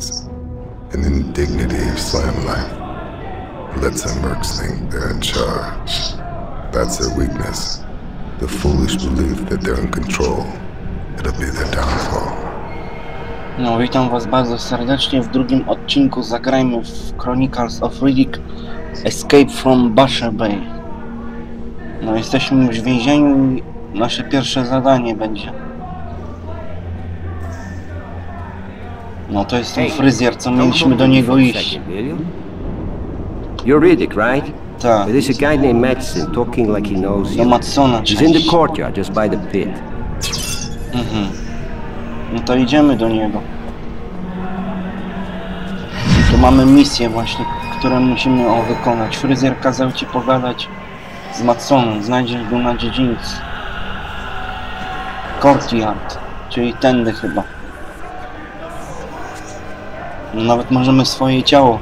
arrogance and indignity of slam life lets some mercs think they're in charge. That's their weakness. The foolish belief that they're in control. It'll be their downfall. No, witam was bardzo serdecznie w drugim odcinku. Zagrajmy w Chronicles of Riddick Escape from Basher Bay. No, jesteśmy już w więzieniu i nasze pierwsze zadanie będzie. No, to jest ten fryzjer, co mieliśmy do niego iść. You're Riddick, right? Tak, There's a guy named Madsen talking like he knows do you. Matsona He's in the courtyard just by the pit. No to idziemy do niego. Tu mamy misję właśnie, którą musimy o, wykonać. Fryzjer kazał ci pogadać z Matsonem. Znajdziesz go na dziedzińcu. Courtyard, czyli tędy chyba. No, nawet możemy swoje ciało.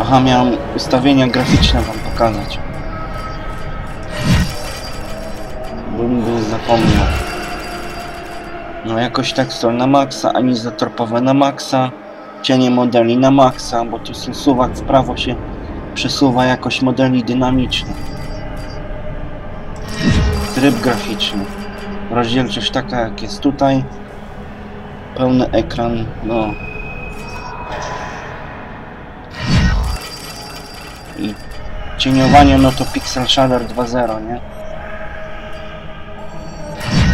Aha, miałem ustawienia graficzne wam pokazać. Bym był zapomniał. No jakoś tekstur na maksa, anizotropowe na maksa, cienie modeli na maksa, bo tu suwak w prawo się przesuwa jakoś modeli dynamiczne. Tryb graficzny. Rozdzielczość taka jak jest tutaj. Pełny ekran, no i cieniowanie no to Pixel Shader 2.0, nie?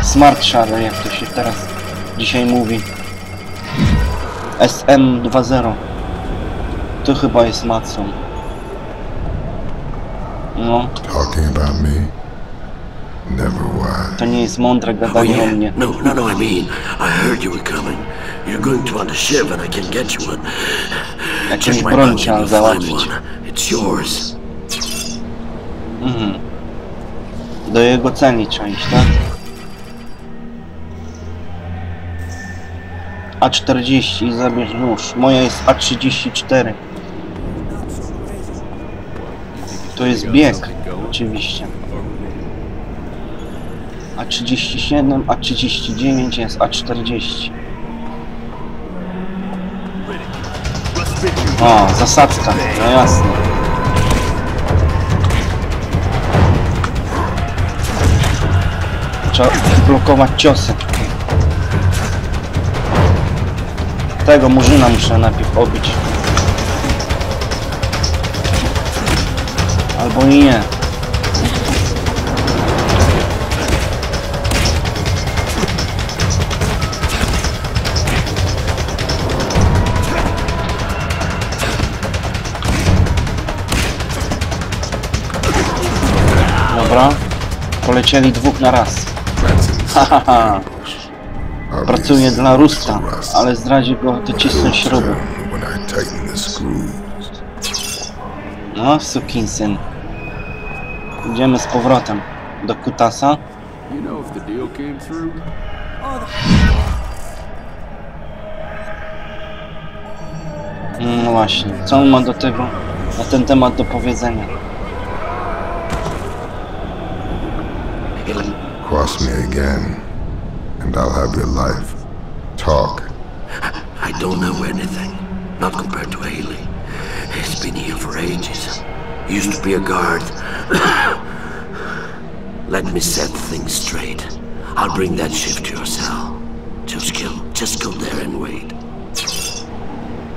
Smart Shader, jak to się teraz dzisiaj mówi. SM 2.0. To chyba jest Matson. No, Talking about me? To nie jest mądre Oh, gadanie o yeah. mnie. No, no, no, I mean, I heard you were coming. You're going to want a shiv and I can get you one. Jakąś broń find załatwić. It's yours. Do jego trzeba iść, tak? A40 i zabierz nóż. Moja jest A34. To jest bieg, oczywiście. A37, A39 jest A40. O, zasadzka, no jasne. Trzeba blokować ciosy. Tego murzyna muszę najpierw obić. Albo nie. Dobra. Polecieli dwóch na raz. Hahaha. Pracuje dla Rusta, ale zdradzi go docisnąć screws. No, sukinsyn. Idziemy z powrotem do Kutasa. Mm, No właśnie, co on ma do tego, na ten temat do powiedzenia? Cross me again, and I'll have your life. Talk. I don't know anything. Not compared to Haley. He's been here for ages. Used to be a guard. Let me set things straight. I'll bring that shift to your cell. Just go, just go there and wait.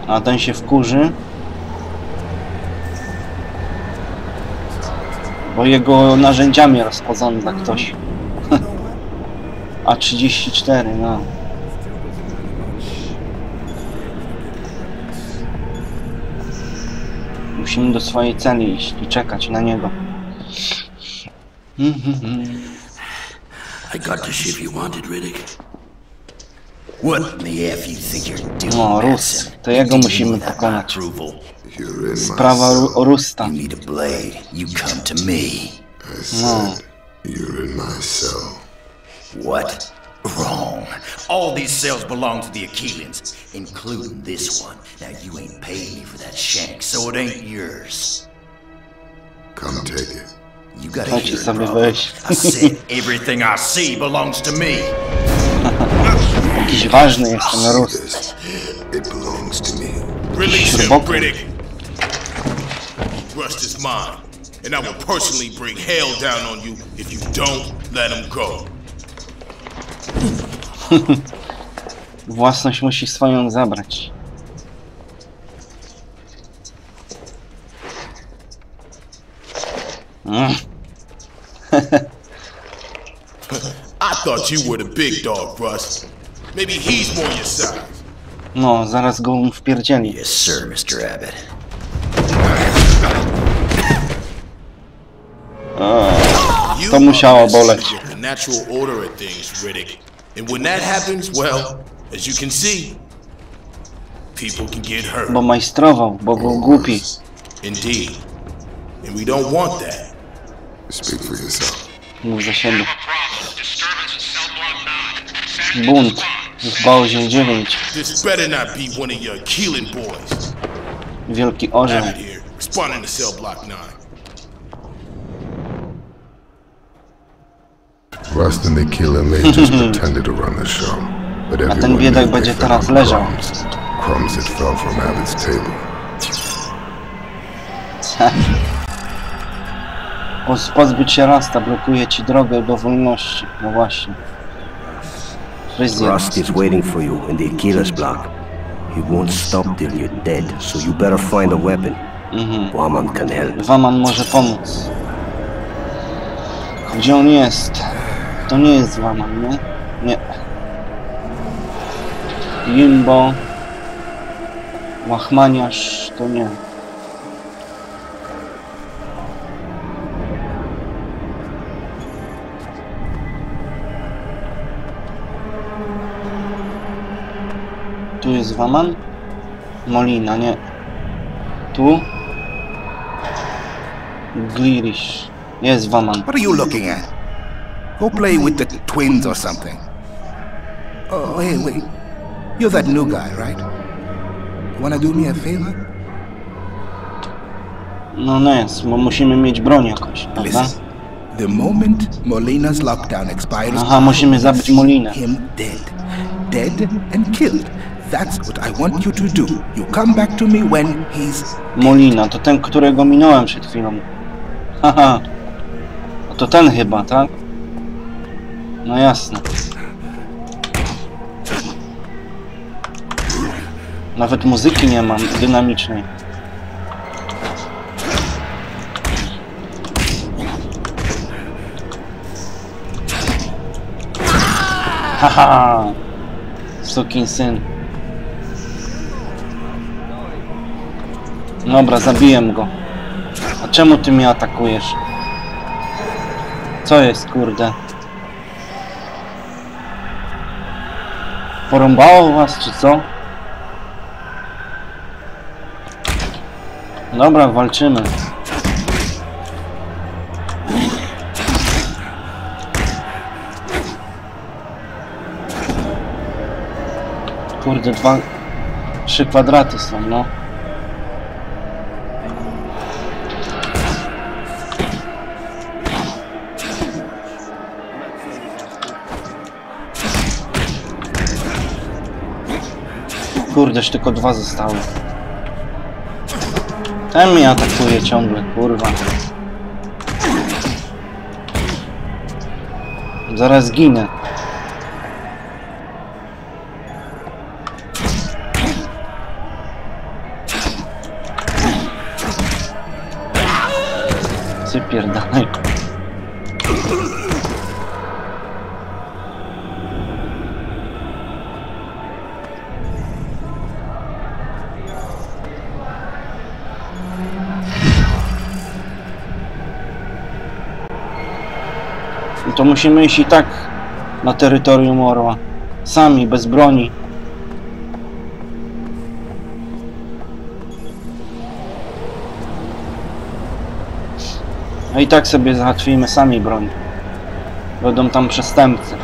A ten się wkurzy. Bo jego narzędziami rozporządza ktoś. A34, no. Musimy do swojej celi iść i czekać na niego. I got the shift you wanted, Riddick. What in the F you think you're doing, No, Rus. To jego musimy pokonać. Sprawa Rusta. You need a blade. You come to me. I said, you're in my cell. What? Wrong. All these cells belong to the Achilleans, including this one. Now you ain't paid me for that shank, so it ain't yours. Come take it. You gotta Chodźcie hear it, sobie bro. I said everything I see belongs to me. Jakiś ważny jest ten Rus. This, it belongs to me. Release him, Boku. Riddick. Rust is mine, and I will personally bring hell down on you if you don't let him go. Własność musi swoją zabrać. Mm. I thought you were the big dog, Rust. Maybe he's more your size. No, zaraz go wpierdzieli. Yes, sir, Mr. Abbott. To musiało boleć. the natural order of things, Riddick. And when that happens, well, as you can see, people can get hurt. Bo majstrował, bo był głupi. Indeed. And we don't want that. Speak for yourself. Mów za siebie. Bunt w Bałzie 9. This better not be one of your Keelan boys. Wielki orzeł. Abbott here, responding to cell block 9. Rust and the killer may just pretended to run the show, but ten everyone biedak knew będzie they fed teraz on leżał. crumbs. Crumbs that fell from Abbott's table. Poz- Pozbyć się Rasta blokuje ci drogę do wolności. No właśnie. Fryzjer. Rust is waiting for you in the Achilles block. He won't stop till you're dead, so you better find a weapon. Mhm. Woman can help. Waman może pomóc. Gdzie on jest? To nie jest Waman, nie? Nie. Jimbo. Łachmaniarz to nie. Tu jest Waman? Molina, nie. Tu? Glirish. Jest Waman. What are you looking at? Go play with the twins or something. Oh, hey, wait. You're that new guy, right? Wanna do me a favor? No jest, bo musimy mieć broń jakoś, prawda? Listen. The moment Molina's lockdown expires, Aha, musimy zabić Molinę. him dead. Dead and killed. That's what I want you to do. You come back to me when he's Molina, to ten, którego minąłem przed chwilą. Haha. To ten chyba, tak? No jasne. Nawet muzyki nie mam dynamicznej. Haha! Sukin syn. Dobra, zabiję go. A czemu ty mnie atakujesz? Co jest, kurde? Porąbało was, czy co? Dobra, walczymy. Kurde, dwa... Trzy kwadraty są, no. Kurdeż, tylko dwa zostały. Ten mnie atakuje ciągle, kurwa. Zaraz ginę. Wypierdalaj. To musimy iść i tak na terytorium Orła. Sami, bez broni. No i tak sobie załatwimy sami broń. Będą tam przestępcy.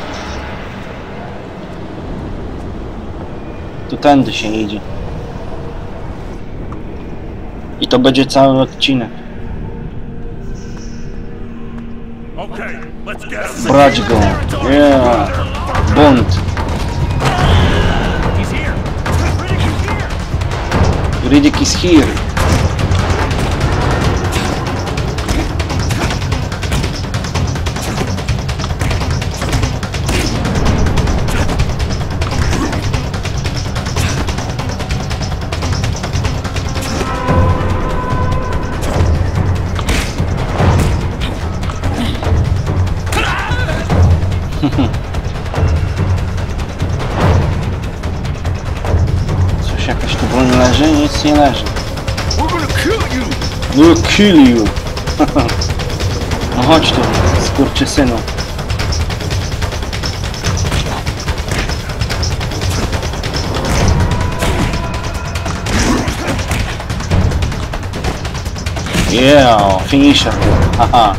Tu tędy się idzie. I to będzie cały odcinek. Brać go. Yeah. Bunt. Riddick is here. Nie leży. We'll kill you. no chodź tu, skurczysynu. Yeah, finisher. Haha.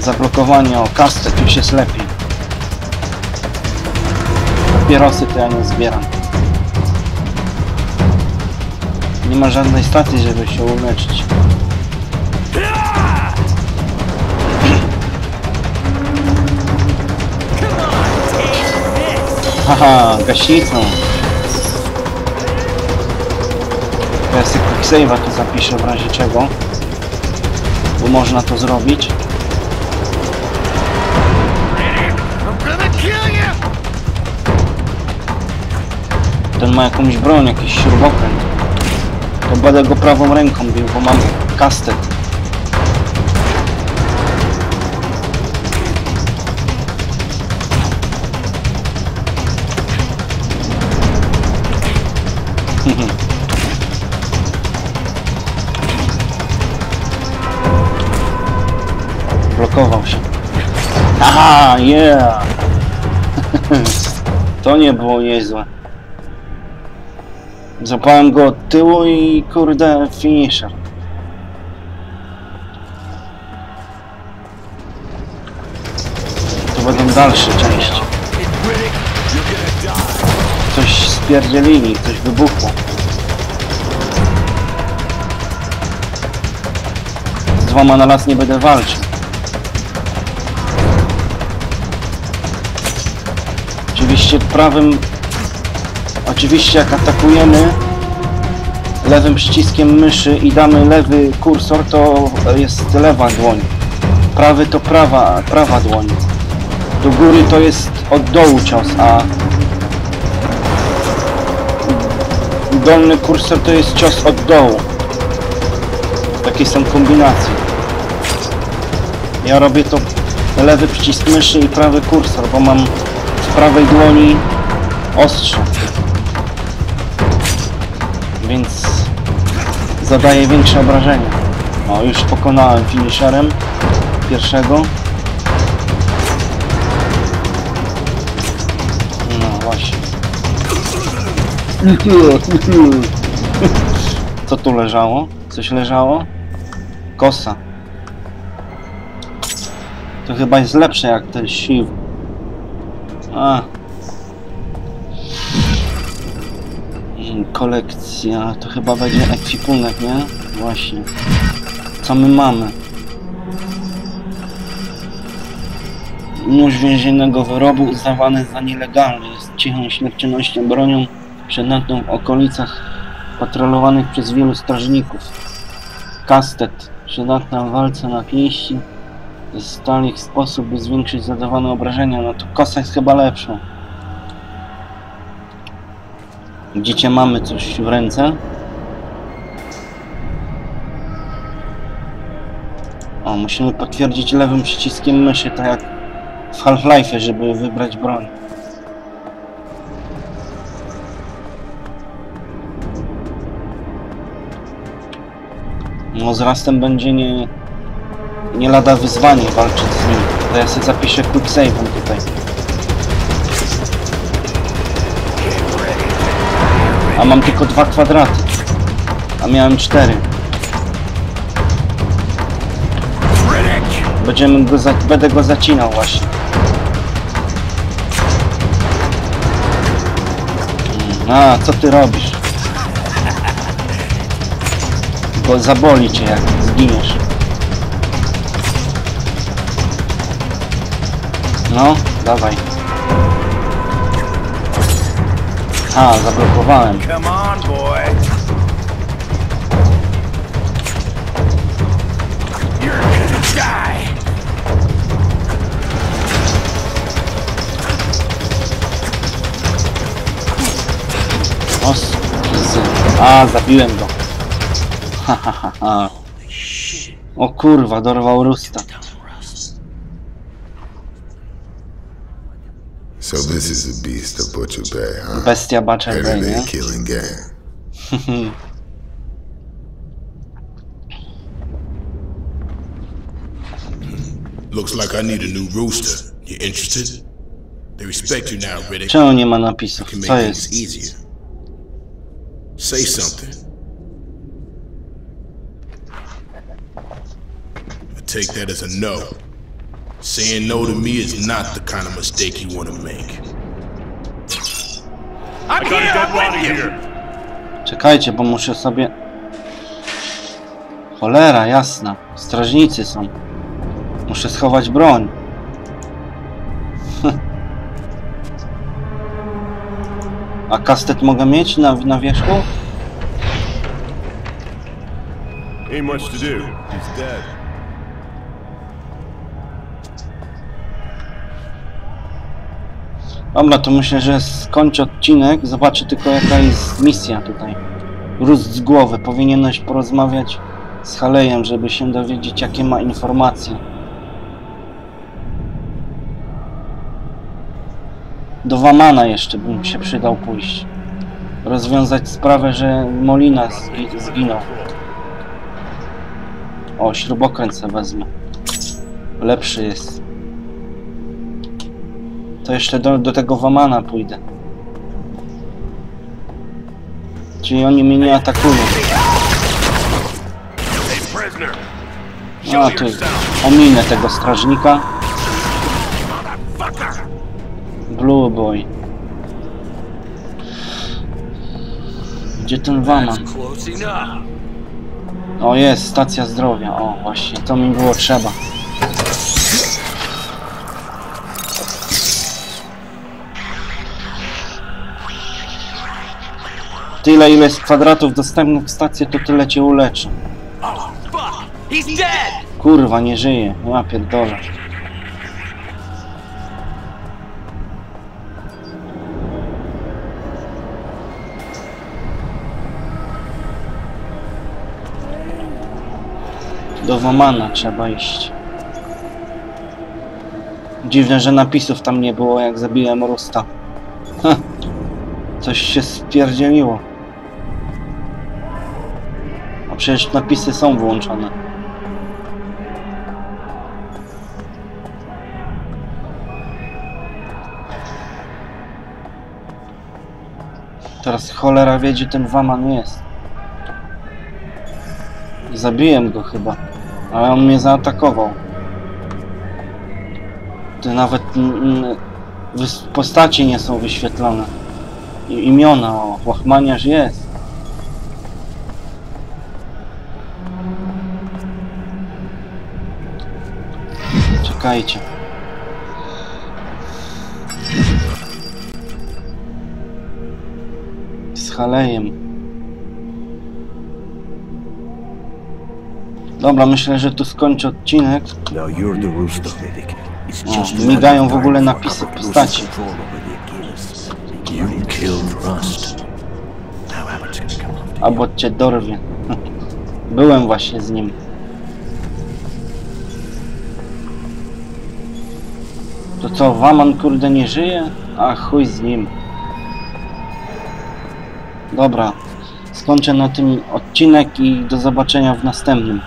Zablokowanie, o, kastet, już jest lepiej. Papierosy to ja nie zbieram. Nie ma żadnej stacji, żeby się uleczyć. Haha, gaśnicą. Ja sobie quicksave'a tu zapiszę w razie czego. Bo można to zrobić. Ten ma jakąś broń, jakiś śrubokręt. To będę go prawą ręką bił, bo mam kastet. Blokował się. Aha, yeah! to nie było niezłe. Zapałem go od tyłu i kurde finisher. To będą dalsze części. Coś spierdzielili, coś wybuchło. Z dwoma na raz nie będę walczył. Oczywiście prawym Oczywiście jak atakujemy lewym przyciskiem myszy i damy lewy kursor, to jest lewa dłoń. Prawy to prawa, prawa dłoń. Do góry to jest od dołu cios, a dolny kursor to jest cios od dołu. Takie są kombinacje. Ja robię to lewy przycisk myszy i prawy kursor, bo mam w prawej dłoni ostrze więc zadaje większe obrażenia. O, już pokonałem finisherem pierwszego. No właśnie. Co tu leżało? Coś leżało? Kosa. To chyba jest lepsze jak ten siw. A. kolekcja, to chyba będzie ekwipunek, nie? Właśnie. Co my mamy? Nóż więziennego wyrobu uznawany za nielegalny. Jest cichą śmiertelnością bronią przydatną w okolicach patrolowanych przez wielu strażników. Kastet. Przydatna w walce na pięści. Jest stali sposób, by zwiększyć zadawane obrażenia. No to kosa jest chyba lepsza. Widzicie, mamy coś w ręce. O, musimy potwierdzić lewym przyciskiem myszy, tak jak w Half-Life, żeby wybrać broń. No z Rastem będzie nie, nie lada wyzwanie walczyć z nim. To ja sobie zapiszę quick save'em tutaj. A mam tylko dwa kwadraty. A miałem cztery. Będziemy go za będę go zacinał właśnie. A, co ty robisz? Bo zaboli cię jak zginiesz. No, dawaj. A, zablokowałem. Come on, boy. You're gonna die. O. A, zabiłem go. Ha, ha, ha, ha. O kurwa, dorwał Rusta. So this is the beast of Butcher Bay, huh? Bestia Butcher Bay, Headed nie? killing gang. Looks like I need a new rooster. You interested? They respect you now, Riddick. Czemu nie ma napisów? Can make Co things jest? easier. Say something. I take that as a no. Saying no to me is not the kind of mistake you want to make. I'm here. I'm with you. Czekajcie, bo muszę sobie... Cholera, jasna. Strażnicy są. Muszę schować broń. A kastet mogę mieć na, na wierzchu? Ain't much to do. He's dead. Dobra, to myślę, że skończę odcinek. Zobaczę tylko jaka jest misja tutaj. Rósł z głowy. Powinieneś porozmawiać z Halejem, żeby się dowiedzieć jakie ma informacje. Do Wamana jeszcze bym się przydał pójść. Rozwiązać sprawę, że Molina zgi zginął. O, śrubokręt wezmę. Lepszy jest. To jeszcze do, do tego Wamana pójdę. Czyli oni mnie nie atakują. A tu ominę tego strażnika. Blue Boy. Gdzie ten Waman? O jest, stacja zdrowia. O właśnie, to mi było trzeba. Tyle ile jest kwadratów dostępnych w stacji, to tyle cię uleczy. Kurwa, nie żyje. Ja pierdolę. Do Wamana trzeba iść. Dziwne, że napisów tam nie było, jak zabiłem Rusta. Ha. Coś się spierdzieliło. Przecież napisy są włączone. Teraz cholera wie, gdzie ten Waman jest. Zabiłem go chyba, ale on mnie zaatakował. To nawet postacie nie są wyświetlone. I imiona, o, łachmaniarz jest. Czekajcie. Z Halejem. Dobra, myślę, że tu skończę odcinek. O, migają w ogóle napisy postaci. Albo cię dorwie. Byłem właśnie z nim. Co, Waman kurde nie żyje? A chuj z nim. Dobra, skończę na tym odcinek i do zobaczenia w następnym.